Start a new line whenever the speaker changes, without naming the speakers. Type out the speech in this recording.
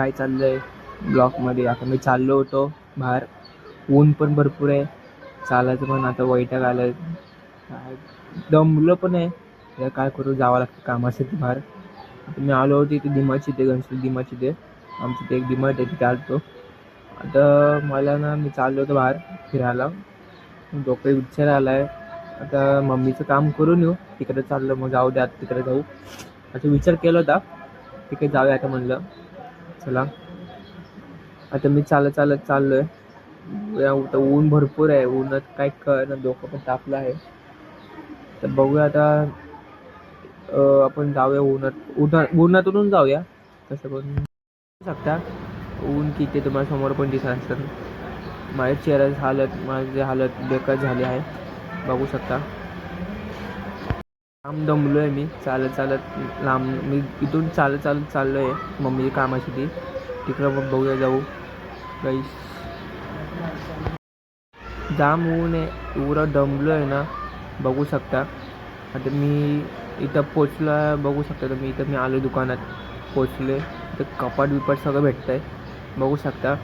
काय चाललं आहे ब्लॉकमध्ये आता मी चाललो होतो बाहेर. ऊन पण भरपूर आहे. चालायचं पण आता वैताग आलं काय? दमलं पण आहे. काय करू? जावं लागतं कामासाठी बाहेर. आता मी आलो होतो इथे दिमाची ते गणपती दिमाची ते आमची ते एक दिमाट आहे तिथे आलतो. आता मला ना मी चाललो होतो बाहेर फिरायला. डोकं विचार आला आहे आता मम्मीचं काम करून येऊ. तिकडे चाललं मग जाऊ द्या आता तिकडे जाऊ. असं विचार केला होता. तिकडे जाऊया आता म्हणलं. चला. आता मी चालत चालत चाललो आहे आता ऊन भरपूर आहे. ऊनात काय कळ डोकं पण तापलं आहे. तर बघूया आता आपण जाऊया उन्हात उन्हात उन्हातून जाऊया. तसं पण शकता. ऊन किती तुम्हाला समोर पण दिसत असतात माझ्या चेहऱ्याची हालत माझी हालत बेकार झाली आहे. बघू शकता. लांब दमलो आहे मी. चालत चालत लांब मी इथून चालत चालत चाललो आहे मम्मीची कामाची ती तिकडं मग बघूया जाऊ. काही जाम ऊन आहे. एवढं दमलो आहे ना बघू शकता. आता मी इथं पोचलो आहे बघू शकता. तुम्ही इथं मी आलो दुकानात. पोचले इथं कपाट बिपाट सगळं भेटतं आहे बघू शकता.